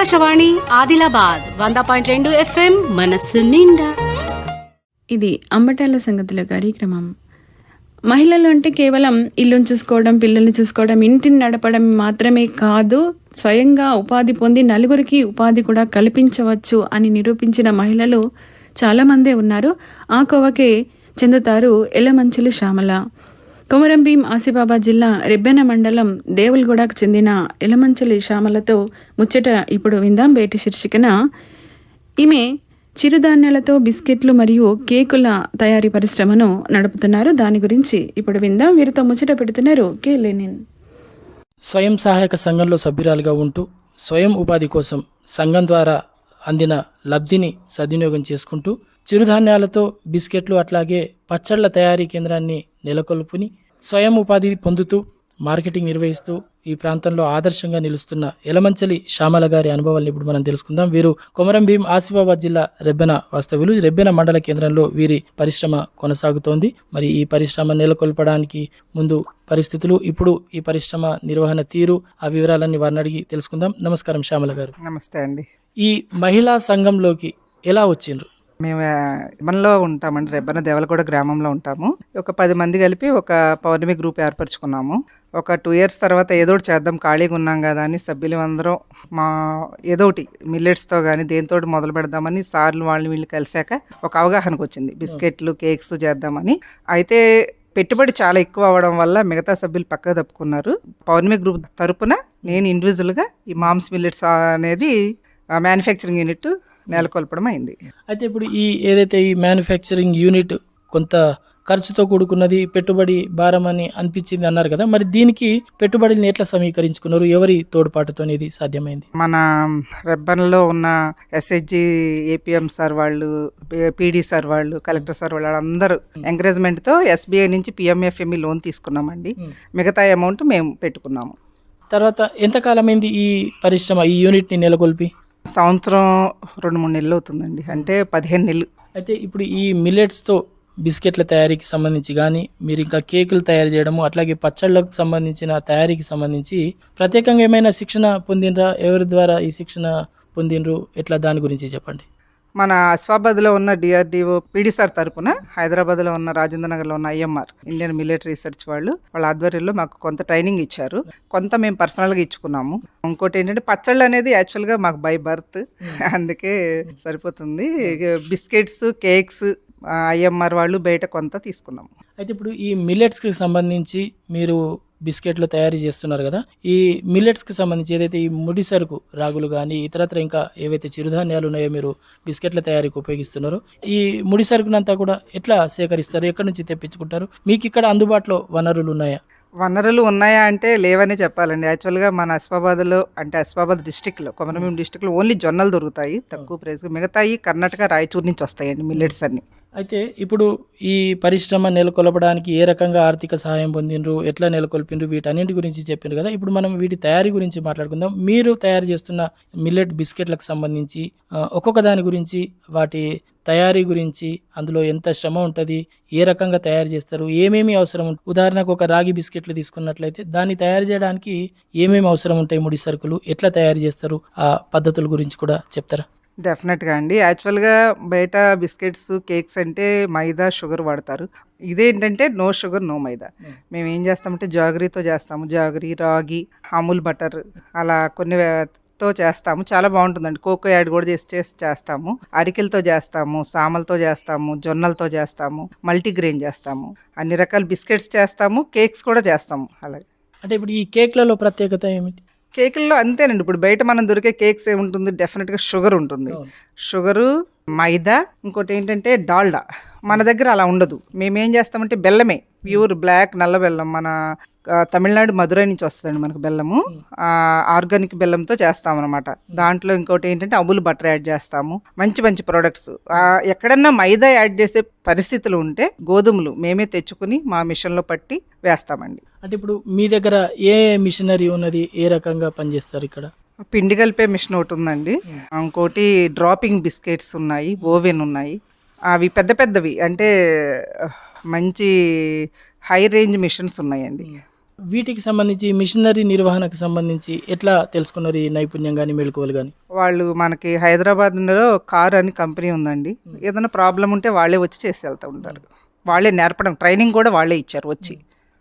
ఆకాశవాణి ఆదిలాబాద్ వంద పాయింట్ రెండు ఎఫ్ఎం మనస్సు నిండా. ఇది అంబటాల సంగతుల కార్యక్రమం. మహిళలు అంటే కేవలం ఇల్లును చూసుకోవడం పిల్లల్ని చూసుకోవడం ఇంటిని నడపడం మాత్రమే కాదు స్వయంగా ఉపాధి పొంది నలుగురికి ఉపాధి కూడా కల్పించవచ్చు అని నిరూపించిన మహిళలు చాలామందే ఉన్నారు. ఆ కోవకే చెందుతారు ఎలమంచిలి శ్యామల. కొమరంభీం ఆసిబాబా జిల్లా రెబ్బెన మండలం దేవుల్గూడకు చెందిన ఎలమంచలి శ్యామలతో ముచ్చట ఇప్పుడు విందాం బేటి శీర్షికన. ఈమె చిరుధాన్యాలతో బిస్కెట్లు మరియు కేకుల తయారీ పరిశ్రమను నడుపుతున్నారు. దాని గురించి ఇప్పుడు విందాం. వీరితో ముచ్చట పెడుతున్నారు కే. లెనిన్. స్వయం సహాయక సంఘంలో సభ్యురాలుగా ఉంటూ స్వయం ఉపాధి కోసం సంఘం ద్వారా అందిన లబ్ధిని సద్వినియోగం చేసుకుంటూ చిరుధాన్యాలతో బిస్కెట్లు అట్లాగే పచ్చళ్ళ తయారీ కేంద్రాన్ని నెలకొల్పుని స్వయం ఉపాధి పొందుతూ మార్కెటింగ్ నిర్వహిస్తూ ఈ ప్రాంతంలో ఆదర్శంగా నిలుస్తున్న ఎలమంచలి శ్యామల గారి అనుభవాలను ఇప్పుడు మనం తెలుసుకుందాం. వీరు కొమరం భీం ఆసిఫాబాద్ జిల్లా రెబ్బెన వాస్తవ్యులు. రెబ్బెన మండల కేంద్రంలో వీరి పరిశ్రమ కొనసాగుతోంది. మరి ఈ పరిశ్రమ నెలకొల్పడానికి ముందు పరిస్థితులు ఇప్పుడు ఈ పరిశ్రమ నిర్వహణ తీరు ఆ వివరాలన్నీ వారిని అడిగి తెలుసుకుందాం. నమస్కారం శ్యామల గారు. నమస్తే అండి. ఈ మహిళా సంఘంలోకి ఎలా వచ్చిండ్రు? మేము మనలో ఉంటామండి రెబ్బన దేవలగూడ గ్రామంలో ఉంటాము. ఒక పది మంది కలిపి ఒక పౌర్ణమి గ్రూప్ ఏర్పరచుకున్నాము. ఒక టూ ఇయర్స్ తర్వాత ఏదో ఒకటి చేద్దాం ఖాళీగా ఉన్నాం కదా అని సభ్యులు అందరం మా ఏదో ఒకటి మిల్లెట్స్తో కానీ దేంతో మొదలు పెడదామని సార్లు వాళ్ళు వీళ్ళు కలిసాక ఒక అవగాహనకు వచ్చింది. బిస్కెట్లు కేక్స్ చేద్దామని. అయితే పెట్టుబడి చాలా ఎక్కువ అవ్వడం వల్ల మిగతా సభ్యులు పక్కకు తప్పుకున్నారు. పౌర్ణమి గ్రూప్ తరపున నేను ఇండివిజువల్గా ఈ మామ్స్ మిల్లెట్స్ అనేది మ్యానుఫ్యాక్చరింగ్ యూనిట్ నెలకొల్పడం అయింది. అయితే ఇప్పుడు ఈ ఏదైతే ఈ మ్యానుఫ్యాక్చరింగ్ యూనిట్ కొంత ఖర్చుతో కూడుకున్నది పెట్టుబడి భారం అని అనిపించింది అన్నారు కదా మరి దీనికి పెట్టుబడిని ఎట్లా సమీకరించుకున్నారు? ఎవరి తోడ్పాటుతో ఇది సాధ్యమైంది? మన రెబ్బన్లో ఉన్న ఎస్హెచ్జి ఏపీఎం సార్ వాళ్ళు పీడీ సార్ వాళ్ళు కలెక్టర్ సార్ వాళ్ళు అందరూ ఎంకరేజ్మెంట్తో ఎస్బీఐ నుంచి పిఎంఎఫ్ఎంఈ లోన్ తీసుకున్నామండి. మిగతా అమౌంట్ మేము పెట్టుకున్నాము. తర్వాత ఎంతకాలమైంది ఈ పరిశ్రమ ఈ యూనిట్ని నెలకొల్పి? సంవత్సరం రెండు మూడు నెలలు అవుతుందండి. అంటే పదిహేను నెలలు. అయితే ఇప్పుడు ఈ మిల్లెట్స్తో బిస్కెట్ల తయారీకి సంబంధించి కానీ మీరు ఇంకా కేకులు తయారు చేయడము అట్లాగే పచ్చళ్ళకు సంబంధించిన తయారీకి సంబంధించి ప్రత్యేకంగా ఏమైనా శిక్షణ పొందినరా ఎవరి ద్వారా ఈ శిక్షణ పొందినరు ఎట్లా దాని గురించి చెప్పండి. మన అస్వాబాద్లో ఉన్న డిఆర్డిఓ పీడీ సార్ తరపున హైదరాబాద్లో ఉన్న రాజేంద్ర నగర్లో ఉన్న ఐఎంఆర్ ఇండియన్ మిలిటరీ రీసెర్చ్ వాళ్ళు వాళ్ళ ఆధ్వర్యంలో మాకు కొంత ట్రైనింగ్ ఇచ్చారు. కొంత మేము పర్సనల్గా ఇచ్చుకున్నాము. ఇంకోటి ఏంటంటే పచ్చళ్ళు అనేది యాక్చువల్గా మాకు బై బర్త్. అందుకే సరిపోతుంది. బిస్కెట్స్ కేక్స్ ఐఎంఆర్ వాళ్ళు బయట కొంత తీసుకున్నాము. అయితే ఇప్పుడు ఈ మిల్లెట్స్కి సంబంధించి మీరు బిస్కెట్లు తయారు చేస్తున్నారు కదా. ఈ మిల్లెట్స్కి సంబంధించి ఏదైతే ఈ ముడి సరుకు రాగులు కానీ ఇతరత్ర ఇంకా ఏవైతే చిరుధాన్యాలు ఉన్నాయో మీరు బిస్కెట్ల తయారీకి ఉపయోగిస్తున్నారో ఈ ముడి సరుకునంతా కూడా ఎట్లా సేకరిస్తారు? ఎక్కడి నుంచి తెప్పించుకుంటారు? మీకు ఇక్కడ అందుబాటులో వనరులు ఉన్నాయా? వనరులు ఉన్నాయా అంటే లేవనే చెప్పాలండి. యాక్చువల్గా మన అస్ఫాబాద్లో అంటే అస్ఫాబాద్ డిస్టిక్లో కొమరభీం డిస్టిక్లో ఓన్లీ జొన్నలు దొరుకుతాయి తక్కువ ప్రైస్ మిగతాయి కర్ణాటక రాయచూర్ నుంచి వస్తాయండి మిల్లెట్స్ అన్ని. అయితే ఇప్పుడు ఈ పరిశ్రమ నెలకొల్పడానికి ఏ రకంగా ఆర్థిక సహాయం పొందినరు ఎట్లా నెలకొల్పిండ్రు వీటన్నింటి గురించి చెప్పిండ్రు కదా. ఇప్పుడు మనం వీటి తయారీ గురించి మాట్లాడుకుందాం. మీరు తయారు చేస్తున్న మిల్లెట్ బిస్కెట్లకు సంబంధించి ఒక్కొక్క దాని గురించి వాటి తయారీ గురించి అందులో ఎంత శ్రమ ఉంటుంది ఏ రకంగా తయారు చేస్తారు ఏమేమి అవసరం ఉదాహరణకు ఒక రాగి బిస్కెట్లు తీసుకున్నట్లయితే దాన్ని తయారు చేయడానికి ఏమేమి అవసరం ఉంటాయి ముడి సరుకులు ఎట్లా తయారు చేస్తారు ఆ పద్ధతుల గురించి కూడా చెప్తారా? డెఫినెట్గా అండి. యాక్చువల్గా బయట బిస్కెట్స్ కేక్స్ అంటే మైదా షుగర్ వాడతారు. ఇదేంటంటే నో షుగర్ నో మైదా. మేము. ఏం చేస్తామంటే జాగరీతో చేస్తాము. జాగరీ రాగి అమూల్ బటర్ అలా కొన్ని తో చేస్తాము. చాలా బాగుంటుందండి. కోకో యాడ్ కూడా చేసి చేసి చేస్తాము. అరికెలతో చేస్తాము. సామలతో చేస్తాము. జొన్నలతో చేస్తాము. మల్టీగ్రెయిన్ చేస్తాము. అన్ని రకాల బిస్కెట్స్ చేస్తాము. కేక్స్ కూడా చేస్తాము. అలాగే. అంటే ఇప్పుడు ఈ కేక్లలో ప్రత్యేకత ఏమిటి? కేకుల్లో అంతేనండి. ఇప్పుడు బయట మనం దొరికే కేక్స్ ఏముంటుంది? డెఫినెట్గా షుగర్ ఉంటుంది. షుగరు మైదా ఇంకోటి ఏంటంటే డాల్డా. మన దగ్గర అలా ఉండదు. మేమేం చేస్తామంటే బెల్లమే. ప్యూర్ బ్లాక్ నల్ల బెల్లం. మన తమిళనాడు మధురై నుంచి వస్తుందండి మనకు బెల్లము. ఆర్గానిక్ బెల్లంతో చేస్తాం అనమాట దాంట్లో ఇంకోటి ఏంటంటే అమూల్ బటర్ యాడ్ చేస్తాము. మంచి మంచి ప్రొడక్ట్స్ ఎక్కడన్నా మైదా యాడ్ చేసే పరిస్థితులు ఉంటే గోధుమలు మేమే తెచ్చుకుని మా మిషన్లో పట్టి వేస్తామండి. అంటే ఇప్పుడు మీ దగ్గర ఏ మిషనరీ ఉన్నది? ఏ రకంగా పనిచేస్తారు ఇక్కడ? పిండి కలిపే మిషన్ ఒకటి ఉందండి. ఇంకోటి డ్రాపింగ్ బిస్కెట్స్ ఉన్నాయి ఓవెన్ ఉన్నాయి. అవి పెద్ద పెద్దవి అంటే మంచి హై రేంజ్ మిషన్స్ ఉన్నాయండి. వీటికి సంబంధించి మిషనరీ నిర్వహణకు సంబంధించి ఎట్లా తెలుసుకున్నారు ఈ నైపుణ్యం కానీ మెళుకువలు కానీ వాళ్ళు మనకి హైదరాబాద్లో కార్ అని కంపెనీ ఉందండి. ఏదైనా ప్రాబ్లం ఉంటే వాళ్ళే వచ్చి చేసి వెళ్తూ ఉంటారు. వాళ్ళే నేర్పడం ట్రైనింగ్ కూడా వాళ్ళే ఇచ్చారు వచ్చి.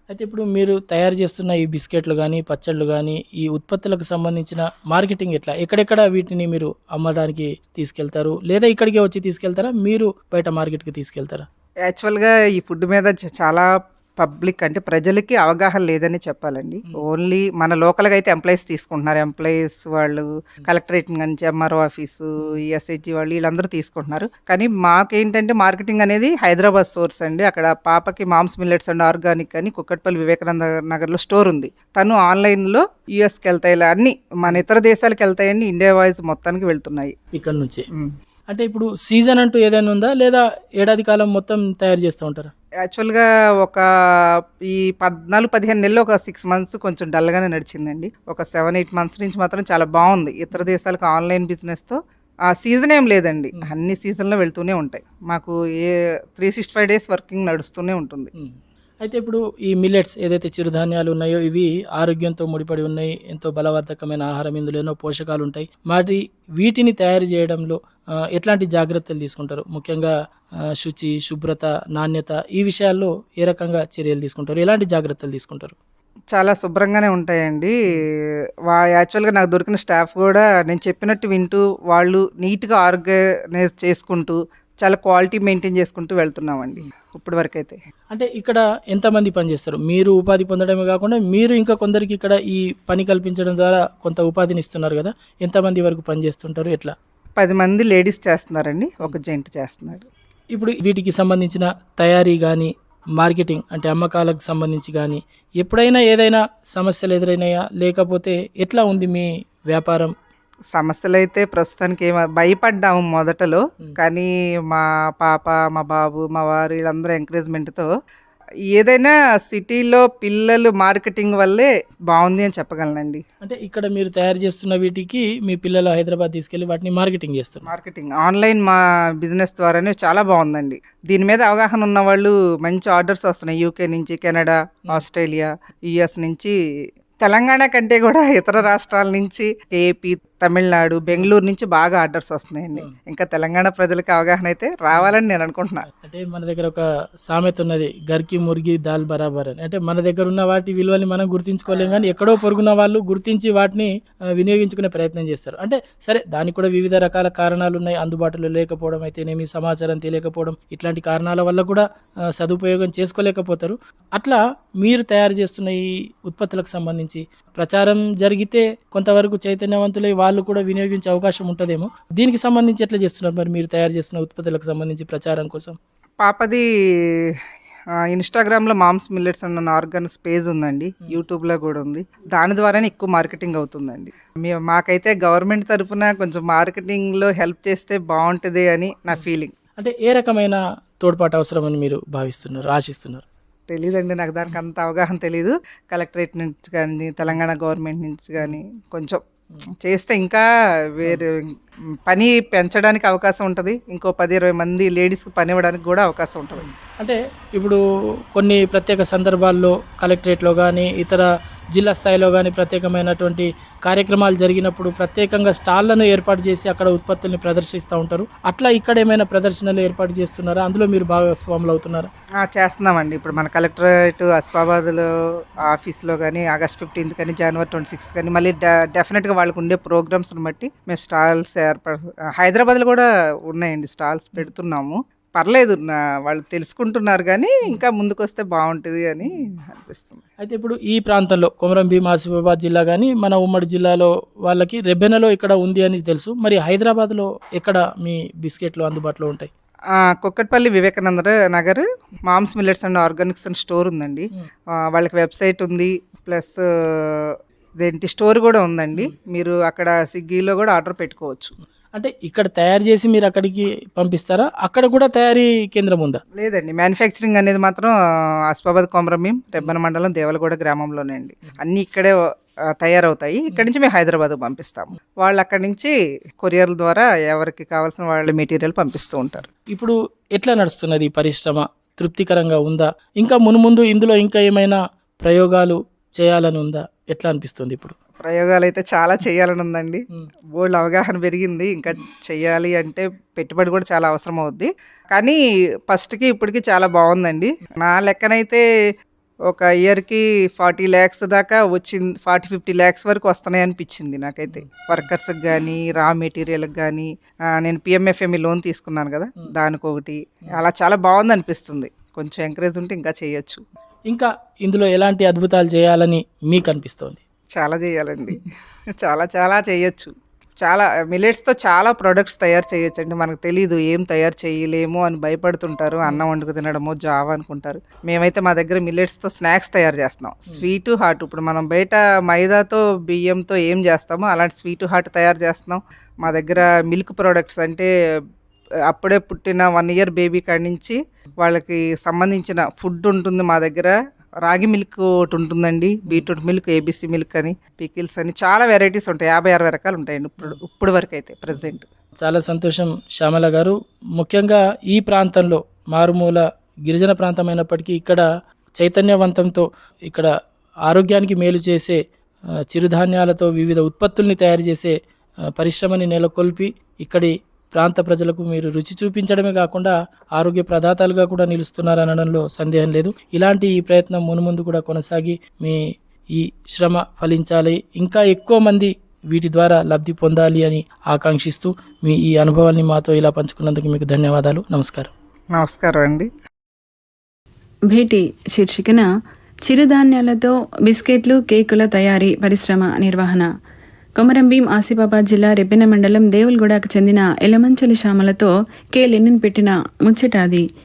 అయితే ఇప్పుడు మీరు తయారు చేస్తున్న ఈ బిస్కెట్లు కానీ పచ్చళ్ళు కానీ ఈ ఉత్పత్తులకు సంబంధించిన మార్కెటింగ్ ఎట్లా? ఎక్కడెక్కడ వీటిని మీరు అమ్మడానికి తీసుకెళ్తారు? లేదా ఇక్కడికే వచ్చి తీసుకెళ్తారా? మీరు బయట మార్కెట్కి తీసుకెళ్తారా? యాక్చువల్గా ఈ ఫుడ్ మీద చాలా పబ్లిక్ అంటే ప్రజలకి అవగాహన లేదని చెప్పాలండి. ఓన్లీ మన లోకల్గా అయితే ఎంప్లాయీస్ తీసుకుంటున్నారు. ఎంప్లాయీస్ వాళ్ళు కలెక్టరేట్ నుంచి ఎంఆర్ఓ ఆఫీసు ఎస్హెచ్జి వాళ్ళు వీళ్ళందరూ తీసుకుంటున్నారు. కానీ మాకేంటంటే మార్కెటింగ్ అనేది హైదరాబాద్ సోర్స్ అండి. అక్కడ పాపకి మామ్స్ మిల్లెట్స్ అండ్ ఆర్గానిక్ అని కుక్కట్పల్లి వివేకానంద నగర్లో స్టోర్ ఉంది. తను ఆన్లైన్లో యూఎస్కి వెళ్తాయి. ఇలా అన్ని మన ఇతర దేశాలకు వెళ్తాయండి ఇండియా వైజ్ మొత్తానికి వెళ్తున్నాయి. ఇక్కడ నుంచి. అంటే ఇప్పుడు సీజన్ అంటూ ఏదైనా ఉందా? లేదా ఏడాది కాలం మొత్తం తయారు చేస్తూ ఉంటారా? యాక్చువల్గా ఒక ఈ పద్నాలుగు పదిహేను నెలలు ఒక సిక్స్ మంత్స్ కొంచెం డల్గానే నడిచిందండి. ఒక సెవెన్ ఎయిట్ మంత్స్ నుంచి మాత్రం చాలా బాగుంది. ఇతర దేశాలకు ఆన్లైన్ బిజినెస్తో ఆ సీజన్ ఏం లేదండి. అన్ని సీజన్లో వెళ్తూనే ఉంటాయి. మాకు a three sixty five days working నడుస్తూనే ఉంటుంది. అయితే ఇప్పుడు ఈ మిల్లెట్స్ ఏదైతే చిరుధాన్యాలు ఉన్నాయో ఇవి ఆరోగ్యంతో ముడిపడి ఉన్నాయి ఎంతో బలవర్ధకమైన ఆహారం ఇందులో ఎన్నో పోషకాలు ఉంటాయి. మరి వీటిని తయారు చేయడంలో ఎట్లాంటి జాగ్రత్తలు తీసుకుంటారు? ముఖ్యంగా శుచి శుభ్రత నాణ్యత ఈ విషయాల్లో ఏ రకంగా చర్యలు తీసుకుంటారు? ఎలాంటి జాగ్రత్తలు తీసుకుంటారు? చాలా శుభ్రంగానే ఉంటాయండి. వా యాక్చువల్గా నాకు దొరికిన స్టాఫ్ కూడా నేను చెప్పినట్టు వింటూ వాళ్ళు నీట్గా ఆర్గనైజ్ చేసుకుంటూ చాలా క్వాలిటీ మెయింటైన్ చేసుకుంటూ వెళ్తున్నామండి ఇప్పటి వరకు అయితే అంటే ఇక్కడ ఎంతమంది పనిచేస్తారు? మీరు ఉపాధి పొందడమే కాకుండా మీరు ఇంకా కొందరికి ఇక్కడ ఈ పని కల్పించడం ద్వారా కొంత ఉపాధిని ఇస్తున్నారు కదా? ఎంతమంది వరకు పనిచేస్తుంటారు? ఎట్లా? పది మంది లేడీస్ చేస్తున్నారండి ఒక జెంట్ చేస్తున్నాడు. ఇప్పుడు వీటికి సంబంధించిన తయారీ కానీ మార్కెటింగ్ అంటే అమ్మకాలకు సంబంధించి కానీ ఎప్పుడైనా ఏదైనా సమస్యలు ఎదురైనాయా? లేకపోతే ఎట్లా ఉంది మీ వ్యాపారం? సమస్యలు అయితే ప్రస్తుతానికి ఏమ భయపడ్డాము మొదటలో. కానీ మా పాప మా బాబు మా వారు వీళ్ళందరూ ఎంకరేజ్మెంట్తో ఏదైనా సిటీలో పిల్లలు మార్కెటింగ్ వల్లే బాగుంది అని చెప్పగలనండి. అంటే ఇక్కడ మీరు తయారు చేస్తున్న వీటికి మీ పిల్లలు హైదరాబాద్ తీసుకెళ్ళి వాటిని మార్కెటింగ్ చేస్తున్నారు. మార్కెటింగ్ ఆన్లైన్ మా బిజినెస్ ద్వారానే చాలా బాగుందండి. దీని మీద అవగాహన ఉన్న వాళ్ళు మంచి ఆర్డర్స్ వస్తున్నాయి. యూకే నుంచి కెనడా ఆస్ట్రేలియా యుఎస్ నుంచి తెలంగాణ కంటే కూడా ఇతర రాష్ట్రాల నుంచి ఏపీ తమిళనాడు బెంగళూరు నుంచి బాగా ఆర్డర్స్ వస్తున్నాయండి. ఇంకా తెలంగాణ ప్రజలకు అవగాహన అయితే రావాలని నేను అనుకుంటున్నాను అంటే మన దగ్గర ఒక సామెత ఉన్నది గర్కి మురిగి దాల్ బరాబర్ అని. అంటే మన దగ్గర ఉన్న వాటి విలువల్ని మనం గుర్తించుకోలేం కానీ ఎక్కడో పొరుగున్న వాళ్ళు గుర్తించి వాటిని వినియోగించుకునే ప్రయత్నం చేస్తారు. అంటే సరే దానికి కూడా వివిధ రకాల కారణాలు ఉన్నాయి. అందుబాటులో లేకపోవడం అయితేనేమి సమాచారం తెలియకపోవడం ఇట్లాంటి కారణాల వల్ల కూడా సదుపయోగం చేసుకోలేకపోతారు. అట్లా మీరు తయారు చేస్తున్న ఈ ఉత్పత్తులకు సంబంధించి ప్రచారం జరిగితే కొంతవరకు చైతన్యవంతులై వాళ్ళు కూడా వినియోగించే అవకాశం ఉంటుందేమో. దీనికి సంబంధించి ఎట్లా చేస్తున్నారు? మరి మీరు తయారు చేస్తున్న ఉత్పత్తులకు సంబంధించి ప్రచారం కోసం. పాపది ఇన్స్టాగ్రామ్లో మామ్స్ మిల్లెట్స్ అన్న ఆర్గన్స్ పేజ్ ఉందండి. యూట్యూబ్లో కూడా ఉంది. దాని ద్వారానే ఎక్కువ మార్కెటింగ్ అవుతుందండి. మీ మాకైతే గవర్నమెంట్ తరఫున కొంచెం మార్కెటింగ్లో హెల్ప్ చేస్తే బాగుంటుంది అని నా ఫీలింగ్. అంటే ఏ రకమైన తోడ్పాటు అవసరమని మీరు భావిస్తున్నారు ఆశిస్తున్నారు? తెలీదండి నాకు దానికి అంత అవగాహన తెలీదు. కలెక్టరేట్ నుంచి కానీ తెలంగాణ గవర్నమెంట్ నుంచి కానీ కొంచెం. చేస్తే ఇంకా వేరే పని పెంచడానికి అవకాశం ఉంటుంది. ఇంకో పది ఇరవై మంది లేడీస్కి పని ఇవ్వడానికి కూడా అవకాశం ఉంటుంది. అంటే ఇప్పుడు కొన్ని ప్రత్యేక సందర్భాల్లో కలెక్టరేట్లో కానీ ఇతర జిల్లా స్థాయిలో కానీ ప్రత్యేకమైనటువంటి కార్యక్రమాలు జరిగినప్పుడు ప్రత్యేకంగా స్టాళ్ళను ఏర్పాటు చేసి అక్కడ ఉత్పత్తుల్ని ప్రదర్శిస్తూ ఉంటారు. అట్లా ఇక్కడ ఏమైనా ప్రదర్శనలు ఏర్పాటు చేస్తున్నారా? అందులో మీరు భాగస్వాములు అవుతున్నారా చేస్తున్నామండి. ఇప్పుడు మన కలెక్టరేట్ అస్ఫాబాద్లో ఆఫీస్లో కానీ ఆగస్ట్ ఫిఫ్టీన్త్ కానీ జనవరి ట్వంటీ సిక్స్త్ కానీ మళ్ళీ డెఫినెట్గా వాళ్ళకు ఉండే ప్రోగ్రామ్స్ని బట్టి మేము స్టాల్స్ ఏర్పడ హైదరాబాద్లో కూడా ఉన్నాయండి స్టాల్స్ పెడుతున్నాము. పర్లేదు నా వాళ్ళు తెలుసుకుంటున్నారు కానీ ఇంకా ముందుకు వస్తే బాగుంటుంది అని అనిపిస్తుంది. అయితే ఇప్పుడు ఈ ప్రాంతంలో కొమరం భీం ఆసిఫాబాద్ జిల్లా కానీ మన ఉమ్మడి జిల్లాలో వాళ్ళకి రెబ్బెనలో ఇక్కడ ఉంది అని తెలుసు. మరి హైదరాబాద్లో ఎక్కడ మీ బిస్కెట్లు అందుబాటులో ఉంటాయి? Kukatpally Vivekananda Nagar Moms Millets and organics and store ఉందండి. వాళ్ళకి వెబ్సైట్ ఉంది ప్లస్ దేంటి స్టోర్ కూడా ఉందండి. మీరు అక్కడ స్విగ్గీలో కూడా ఆర్డర్ పెట్టుకోవచ్చు. అంటే ఇక్కడ తయారు చేసి మీరు అక్కడికి పంపిస్తారా? అక్కడ కూడా తయారీ కేంద్రం ఉందా? లేదండి. మ్యానుఫ్యాక్చరింగ్ అనేది మాత్రం అస్పాబాద్ కొమరమీం రెబ్బన మండలం దేవలగూడ గ్రామంలోనే అండి. అన్నీ ఇక్కడే తయారవుతాయి. ఇక్కడి నుంచి మేము హైదరాబాద్ పంపిస్తాము. వాళ్ళు అక్కడి నుంచి కొరియర్ల ద్వారా ఎవరికి కావాల్సిన వాళ్ళ మెటీరియల్ పంపిస్తూ ఉంటారు. ఇప్పుడు ఎట్లా నడుస్తున్నది ఈ పరిశ్రమ? తృప్తికరంగా ఉందా? ఇంకా మునుముందు ఇందులో ఇంకా ఏమైనా ప్రయోగాలు చేయాలని ఉందా? ఎట్లా అనిపిస్తుంది ఇప్పుడు? ప్రయోగాలు అయితే చాలా చేయాలని ఉందండి బోల్డ్ అవగాహన పెరిగింది. ఇంకా చెయ్యాలి అంటే పెట్టుబడి కూడా చాలా అవసరం అవుద్ది. కానీ ఫస్ట్కి ఇప్పటికి చాలా బాగుందండి. నా లెక్కనైతే ఒక ఇయర్కి ఫార్టీ ల్యాక్స్ దాకా వచ్చింది ఫార్టీ ఫిఫ్టీ ల్యాక్స్ వరకు వస్తున్నాయి అనిపించింది నాకైతే. వర్కర్స్కి కానీ రా మెటీరియల్కి కానీ నేను పిఎంఎఫ్ఎంఈ లోన్ తీసుకున్నాను కదా దానికి ఒకటి అలా చాలా బాగుంది అనిపిస్తుంది కొంచెం ఎంకరేజ్ ఉంటే ఇంకా చేయొచ్చు. ఇంకా ఇందులో ఎలాంటి అద్భుతాలు చేయాలని మీకు అనిపిస్తోంది చాలా చేయాలండి. చాలా చాలా చేయొచ్చు. చాలా మిల్లెట్స్తో చాలా ప్రొడక్ట్స్ తయారు చేయొచ్చు అండి మనకు తెలీదు ఏం తయారు చేయలేము అని భయపడుతుంటారు అన్నం వండుకు తినడమో జావ అనుకుంటారు. మేమైతే మా దగ్గర మిల్లెట్స్తో స్నాక్స్ తయారు చేస్తున్నాం. Sweet hot. ఇప్పుడు మనం బయట మైదాతో బియ్యంతో ఏం చేస్తామో అలాంటి స్వీటు హాట్ తయారు చేస్తున్నాం. మా దగ్గర మిల్క్ ప్రొడక్ట్స్ అంటే అప్పుడే పుట్టిన వన్ ఇయర్ బేబీ కాడి నుంచి వాళ్ళకి సంబంధించిన ఫుడ్ ఉంటుంది మా దగ్గర. రాగి మిల్క్ ఒకటి ఉంటుందండి బీట్రూట్ మిల్క్ ఏబీసీ మిల్క్ అని పికిల్స్ అని చాలా వెరైటీస్ ఉంటాయి. యాభై అరవై రకాలు ఉంటాయండి ఇప్పుడు ఇప్పుడు వరకు అయితే ప్రజెంట్ చాలా సంతోషం శ్యామల గారు. ముఖ్యంగా ఈ ప్రాంతంలో మారుమూల గిరిజన ప్రాంతమైనప్పటికీ ఇక్కడ చైతన్యవంతంతో ఇక్కడ ఆరోగ్యానికి మేలు చేసే చిరుధాన్యాలతో వివిధ ఉత్పత్తుల్ని తయారు చేసే పరిశ్రమని నెలకొల్పి ఇక్కడి ప్రాంత ప్రజలకు మీరు రుచి చూపించడమే కాకుండా ఆరోగ్య ప్రదాతలుగా కూడా నిలుస్తున్నారనడంలో సందేహం లేదు. ఇలాంటి ఈ ప్రయత్నం మునుముందు కూడా కొనసాగి మీ ఈ శ్రమ ఫలించాలి. ఇంకా ఎక్కువ మంది వీటి ద్వారా లబ్ధి పొందాలి అని ఆకాంక్షిస్తూ మీ ఈ అనుభవాల్ని మాతో ఇలా పంచుకున్నందుకు మీకు ధన్యవాదాలు. నమస్కారం. నమస్కారం అండి. భేటీ శీర్షికన చిరుధాన్యాలతో బిస్కెట్లు కేకుల తయారీ పరిశ్రమ నిర్వహణ కొమరంభీం ఆసిఫాబాద్ జిల్లా రెబ్బెన మండలం దేవుల్గూడకు చెందిన ఎలమంచలి శ్యామలతో కె లెనిన్ పెట్టిన ముచ్చట అది